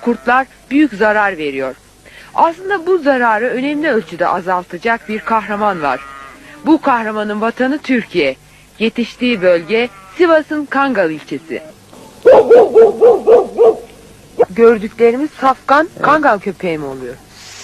kurtlar büyük zarar veriyor. Aslında bu zararı önemli ölçüde azaltacak bir kahraman var. Bu kahramanın vatanı Türkiye. Yetiştiği bölge Sivas'ın Kangal ilçesi. Gördüklerimiz safkan Kangal köpeği mi oluyor?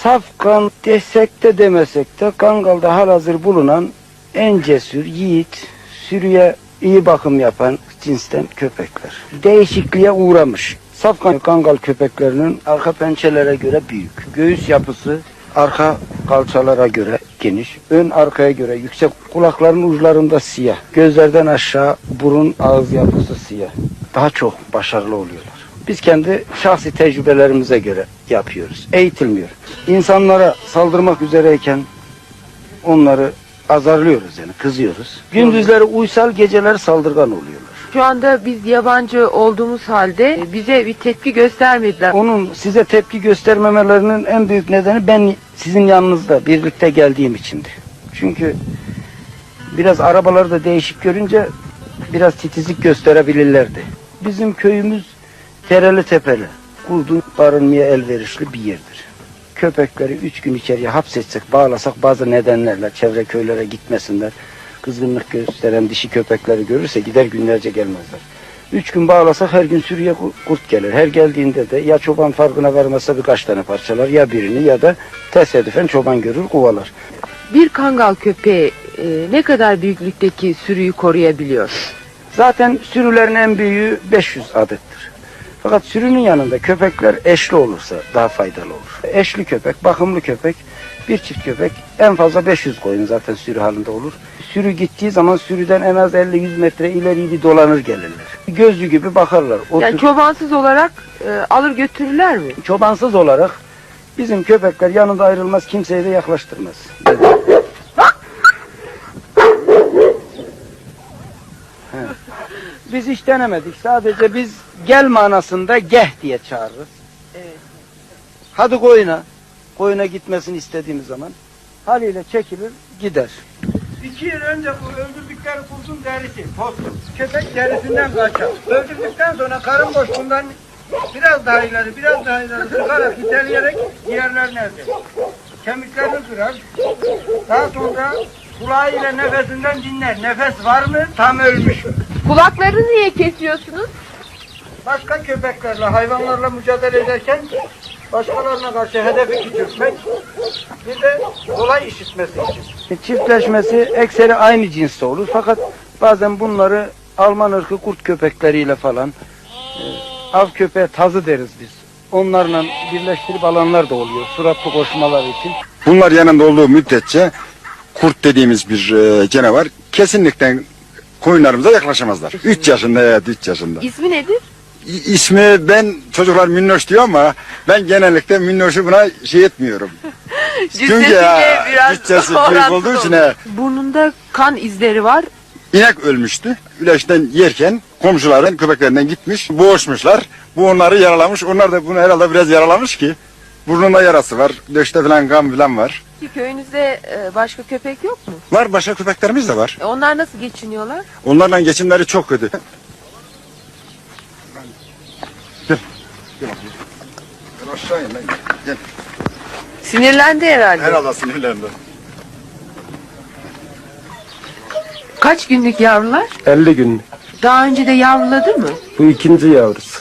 Safkan desek de demesek de Kangal'da halihazır bulunan en cesur, yiğit, sürüye iyi bakım yapan cinsten köpekler. Değişikliğe uğramış. Safkan Kangal köpeklerinin arka pençelere göre büyük. Göğüs yapısı arka kalçalara göre geniş. Ön arkaya göre yüksek. Kulakların uçlarında siyah. Gözlerden aşağı burun ağız yapısı siyah. Daha çok başarılı oluyorlar. Biz kendi şahsi tecrübelerimize göre yapıyoruz. Eğitilmiyor. İnsanlara saldırmak üzereyken onları azarlıyoruz yani kızıyoruz. Gündüzleri uysal geceleri saldırgan oluyorlar. Şu anda biz yabancı olduğumuz halde bize bir tepki göstermediler. Onun size tepki göstermemelerinin en büyük nedeni ben sizin yanınızda birlikte geldiğim içindi. Çünkü biraz arabaları da değişik görünce biraz titizlik gösterebilirlerdi. Bizim köyümüz tereli tepeli. Kurdun barınmaya elverişli bir yerdir. Köpekleri üç gün içeriye hapsetsek, bağlasak bazı nedenlerle çevre köylere gitmesinler. Kızgınlık gösteren dişi köpekleri görürse gider günlerce gelmezler. Üç gün bağlasak her gün sürüye ku- kurt gelir. Her geldiğinde de ya çoban farkına varmazsa birkaç tane parçalar ya birini ya da tesadüfen çoban görür kovalar. Bir Kangal köpeği e, ne kadar büyüklükteki sürüyü koruyabiliyor? Zaten sürülerin en büyüğü 500 adettir. Fakat sürünün yanında köpekler eşli olursa daha faydalı olur. Eşli köpek, bakımlı köpek, bir çift köpek en fazla 500 koyun zaten sürü halinde olur. Sürü gittiği zaman sürüden en az 50-100 metre ileri bir dolanır gelirler. Gözlü gibi bakarlar. O Yani tür- çobansız olarak e, alır götürürler mi? çobansız olarak bizim köpekler yanında ayrılmaz kimseye de yaklaştırmaz. He. Biz hiç denemedik. Sadece biz gel manasında geh diye çağırırız. Evet. Hadi koyuna. Koyuna gitmesini istediğimiz zaman haliyle çekilir gider. İki yıl önce bu öldürdükleri kurdun derisi, postu. Köpek derisinden kaçar. Öldürdükten sonra karın boşluğundan biraz daha ileri, biraz daha ileri sıkarak iteleyerek diğerlerine ezer. Kemiklerini kırar. Daha sonra kulağıyla nefesinden dinler. Nefes var mı? Tam ölmüş mü? Kulaklarını niye kesiyorsunuz? Başka köpeklerle, hayvanlarla mücadele ederken başkalarına karşı hedefi küçültmek, bir de kolay işitmesi için. E, Çiftleşmesi ekseri aynı cinste olur. Fakat bazen bunları Alman ırkı kurt köpekleriyle falan e, av köpeği tazı deriz biz. Onlarla birleştirip alanlar da oluyor. Suratlı koşmalar için. Bunlar yanında olduğu müddetçe kurt dediğimiz bir e, canavar kesinlikle koyunlarımıza yaklaşamazlar. 3 yaşında ya 3 yaşında. İsmi nedir? İsmi ben çocuklar minnoş diyor ama ben genellikle minnoşu buna şey etmiyorum. Çünkü ya bütçesi büyük olduğu için he, Burnunda kan izleri var. inek ölmüştü. Güleşten yerken komşuların köpeklerinden gitmiş, boğuşmuşlar. Bu onları yaralamış. Onlar da bunu herhalde biraz yaralamış ki burnunda yarası var. Döşte falan kan falan var. Ki Köyünüzde e, başka köpek yok mu? Var başka köpeklerimiz de var. E, Onlar nasıl geçiniyorlar? Onlarla geçimleri çok kötü. Gel bakayım. Gel aşağı in lan. Gel. Sinirlendi herhalde. Herhalde sinirlendi. Kaç günlük yavrular? 50 gün. Daha önce de yavruladı mı? Bu ikinci yavrusu.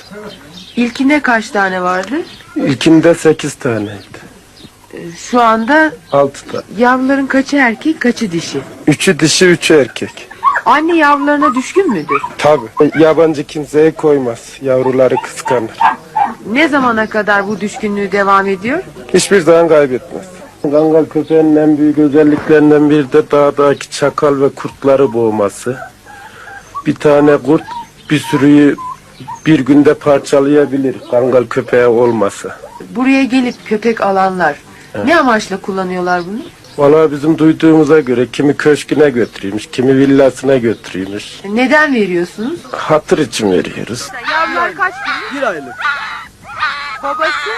İlkinde kaç tane vardı? İlkinde 8 taneydi. E, Şu anda 6 tane. yavruların kaçı erkek, kaçı dişi? Üçü dişi, üçü erkek. Anne yavrularına düşkün müdür? Tabi. Yabancı kimseye koymaz. Yavruları kıskanır. Ne zamana kadar bu düşkünlüğü devam ediyor? Hiçbir zaman kaybetmez. Kangal köpeğinin en büyük özelliklerinden biri de dağdaki çakal ve kurtları boğması. Bir tane kurt bir sürüyü bir günde parçalayabilir. Kangal köpeği olmasa. Buraya gelip köpek alanlar ne amaçla kullanıyorlar bunu? Valla bizim duyduğumuza göre kimi köşküne götürüyormuş, kimi villasına götürüyormuş. Neden veriyorsunuz? Hatır için veriyoruz. Yavrular kaç gün? Bir aylık. Babası,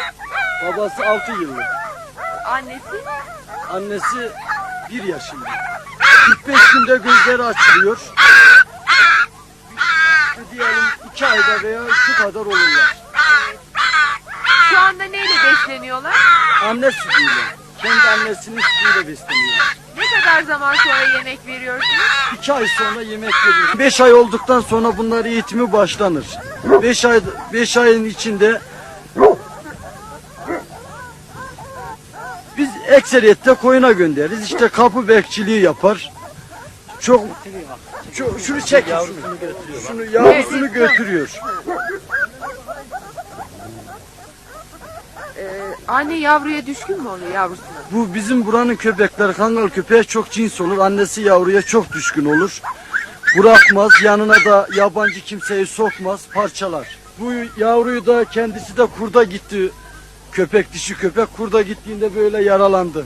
Babası 6 yıllık. annesi. Annesi 1 yaşında. 45 günde gözleri açılıyor. Diyelim 2 ayda veya şu kadar olurlar. Şu besleniyorlar? Anne sütüyle. Kendi annesinin sütüyle besleniyorlar. Ne kadar zaman sonra yemek veriyorsunuz? İki ay sonra yemek veriyoruz. Beş ay olduktan sonra bunlar eğitimi başlanır. Beş ay, beş ayın içinde ekseriyette koyuna göndeririz. İşte kapı bekçiliği yapar. Çok, çok şunu çek. Şunu, şunu yavrusunu götürüyor. Ee, anne yavruya düşkün mü oluyor yavrusuna? Bu bizim buranın köpekleri kangal köpeğe çok cins olur. Annesi yavruya çok düşkün olur. Bırakmaz, yanına da yabancı kimseyi sokmaz, parçalar. Bu yavruyu da kendisi de kurda gitti. Köpek, dişi köpek kurda gittiğinde böyle yaralandı.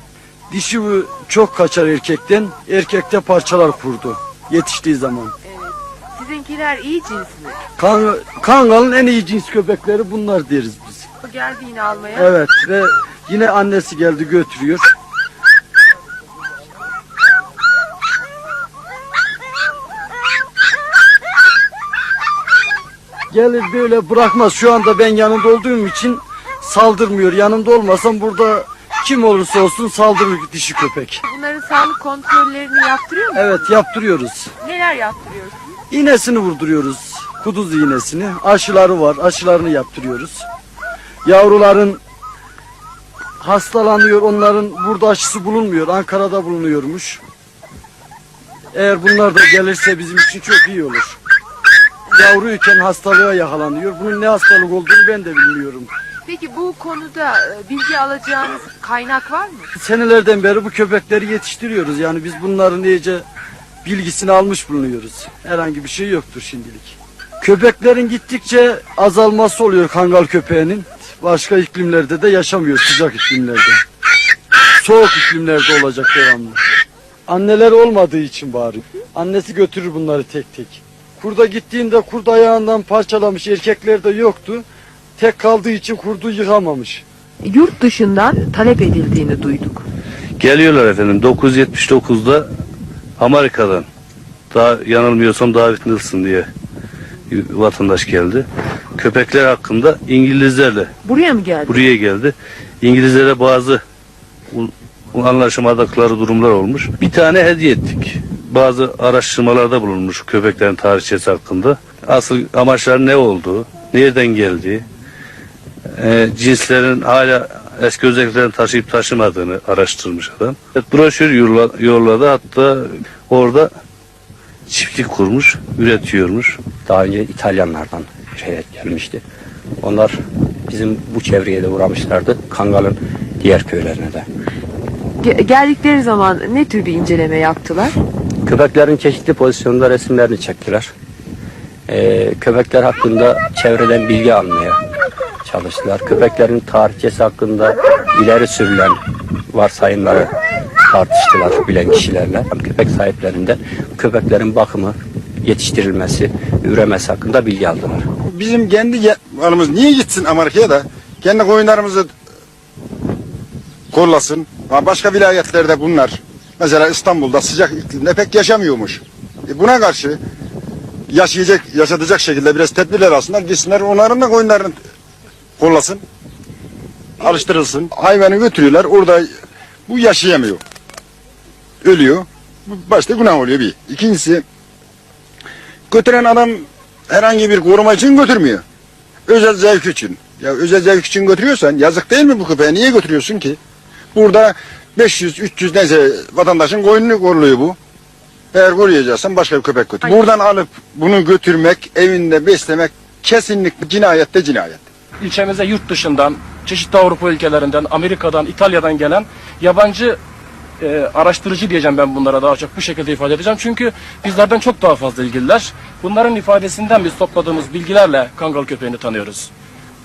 Dişi çok kaçar erkekten, erkekte parçalar kurdu yetiştiği zaman. Evet. Sizinkiler iyi cins mi? Kan, kangalın en iyi cins köpekleri bunlar deriz biz. O geldi yine almaya. Evet ve yine annesi geldi götürüyor. Gelir böyle bırakmaz. Şu anda ben yanında olduğum için saldırmıyor. Yanında olmasam burada kim olursa olsun saldırır dişi köpek. Bunların sağlık kontrollerini yaptırıyor musunuz? Evet yaptırıyoruz. Neler yaptırıyorsunuz? İğnesini vurduruyoruz. Kuduz iğnesini. Aşıları var. Aşılarını yaptırıyoruz. Yavruların hastalanıyor. Onların burada aşısı bulunmuyor. Ankara'da bulunuyormuş. Eğer bunlar da gelirse bizim için çok iyi olur. Yavruyken hastalığa yakalanıyor. Bunun ne hastalık olduğunu ben de bilmiyorum. Peki bu konuda e, bilgi alacağınız kaynak var mı? Senelerden beri bu köpekleri yetiştiriyoruz. Yani biz bunların iyice bilgisini almış bulunuyoruz. Herhangi bir şey yoktur şimdilik. Köpeklerin gittikçe azalması oluyor kangal köpeğinin. Başka iklimlerde de yaşamıyor sıcak iklimlerde. Soğuk iklimlerde olacak devamlı. Anneler olmadığı için bari. Annesi götürür bunları tek tek. Kurda gittiğinde kurd ayağından parçalamış erkekler de yoktu. Tek kaldığı için kurdu yıkamamış. Yurt dışından talep edildiğini duyduk. Geliyorlar efendim. 979'da Amerika'dan. Daha yanılmıyorsam David Nilsson diye bir vatandaş geldi. Köpekler hakkında İngilizlerle Buraya mı geldi? buraya geldi. İngilizlere bazı anlaşamadıkları durumlar olmuş. Bir tane hediye ettik. Bazı araştırmalarda bulunmuş köpeklerin tarihçesi hakkında. Asıl amaçları ne olduğu, nereden geldiği, e, cinslerin hala eski özelliklerini taşıyıp taşımadığını araştırmış adam. Evet, broşür yolla- yolladı hatta orada çiftlik kurmuş, üretiyormuş. Daha önce İtalyanlardan şey gelmişti. Onlar bizim bu çevreye de uğramışlardı. Kangal'ın diğer köylerine de. Ge- geldikleri zaman ne tür bir inceleme yaptılar? Köpeklerin çeşitli pozisyonda resimlerini çektiler. Ee, köpekler hakkında çevreden bilgi almaya çalıştılar. Köpeklerin tarihçesi hakkında ileri sürülen varsayımları tartıştılar bilen kişilerle. Köpek sahiplerinden köpeklerin bakımı, yetiştirilmesi, üremesi hakkında bilgi aldılar. Bizim kendi malımız niye gitsin Amerika'ya da kendi koyunlarımızı kollasın. Başka vilayetlerde bunlar mesela İstanbul'da sıcak iklimde pek yaşamıyormuş. E buna karşı yaşayacak, yaşatacak şekilde biraz tedbirler alsınlar, gitsinler onların da koyunlarını kollasın. Alıştırılsın. Hayvanı götürüyorlar orada bu yaşayamıyor. Ölüyor. Başta günah oluyor bir. İkincisi götüren adam herhangi bir koruma için götürmüyor. Özel zevk için. Ya özel zevk için götürüyorsan yazık değil mi bu köpeği? Niye götürüyorsun ki? Burada 500, 300 neyse vatandaşın koyununu koruluyor bu. Eğer koruyacaksan başka bir köpek götür. Buradan alıp bunu götürmek, evinde beslemek kesinlikle cinayette cinayet. İlçemize yurt dışından, çeşitli Avrupa ülkelerinden, Amerika'dan, İtalya'dan gelen yabancı e, araştırıcı diyeceğim ben bunlara daha çok bu şekilde ifade edeceğim. Çünkü bizlerden çok daha fazla ilgililer. Bunların ifadesinden biz topladığımız bilgilerle Kangal köpeğini tanıyoruz.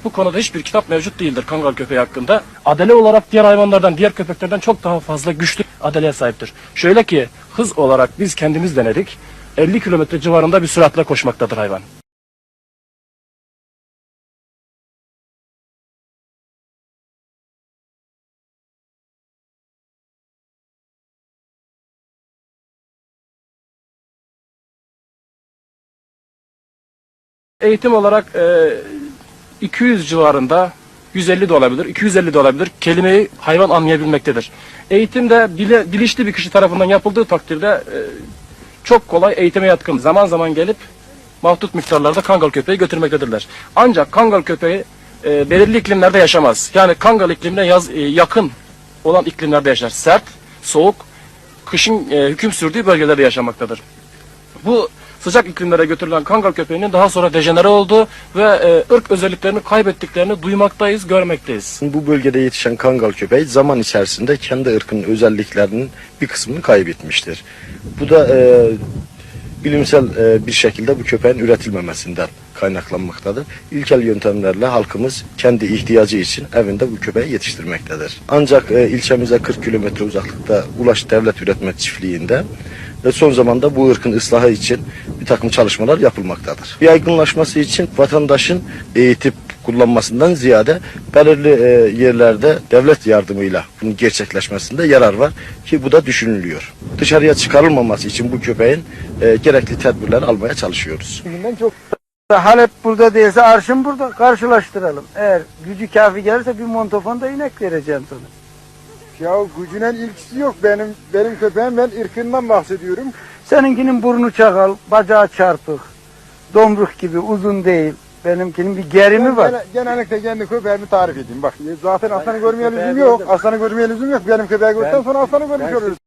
Bu konuda hiçbir kitap mevcut değildir Kangal köpeği hakkında. Adele olarak diğer hayvanlardan, diğer köpeklerden çok daha fazla güçlü adeleye sahiptir. Şöyle ki hız olarak biz kendimiz denedik. 50 kilometre civarında bir süratle koşmaktadır hayvan. Eğitim olarak e, 200 civarında 150 de olabilir, 250 de olabilir. Kelimeyi hayvan anlayabilmektedir. Eğitim de bile, bilinçli bir kişi tarafından yapıldığı takdirde e, çok kolay eğitime yatkın. Zaman zaman gelip mahdut miktarlarda kangal köpeği götürmektedirler. Ancak kangal köpeği e, belirli iklimlerde yaşamaz. Yani kangal iklimine yaz, e, yakın olan iklimlerde yaşar. Sert, soğuk, kışın e, hüküm sürdüğü bölgelerde yaşamaktadır. Bu sıcak iklimlere götürülen kangal köpeğinin daha sonra dejenere olduğu ve e, ırk özelliklerini kaybettiklerini duymaktayız, görmekteyiz. Bu bölgede yetişen kangal köpeği zaman içerisinde kendi ırkının özelliklerinin bir kısmını kaybetmiştir. Bu da e, bilimsel e, bir şekilde bu köpeğin üretilmemesinden kaynaklanmaktadır. İlkel yöntemlerle halkımız kendi ihtiyacı için evinde bu köpeği yetiştirmektedir. Ancak e, ilçemize 40 kilometre uzaklıkta Ulaş Devlet Üretme Çiftliği'nde ve son zamanda bu ırkın ıslahı için bir takım çalışmalar yapılmaktadır. Yaygınlaşması için vatandaşın eğitip kullanmasından ziyade belirli e, yerlerde devlet yardımıyla bunun gerçekleşmesinde yarar var ki bu da düşünülüyor. Dışarıya çıkarılmaması için bu köpeğin e, gerekli tedbirler almaya çalışıyoruz. Halep burada değilse arşın burada. Karşılaştıralım. Eğer gücü kafi gelirse bir montofon da inek vereceğim sana. Ya gücünen ilgisi yok benim benim köpeğim ben ırkından bahsediyorum. Seninkinin burnu çakal, bacağı çarpık, domruk gibi uzun değil. Benimkinin bir gerimi var. genellikle kendi köpeğimi tarif edeyim. Bak zaten aslanı görmeye lüzum yok. Aslanı görmeye lüzum yok. Benim köpeği gördükten sonra aslanı görmüş oluruz.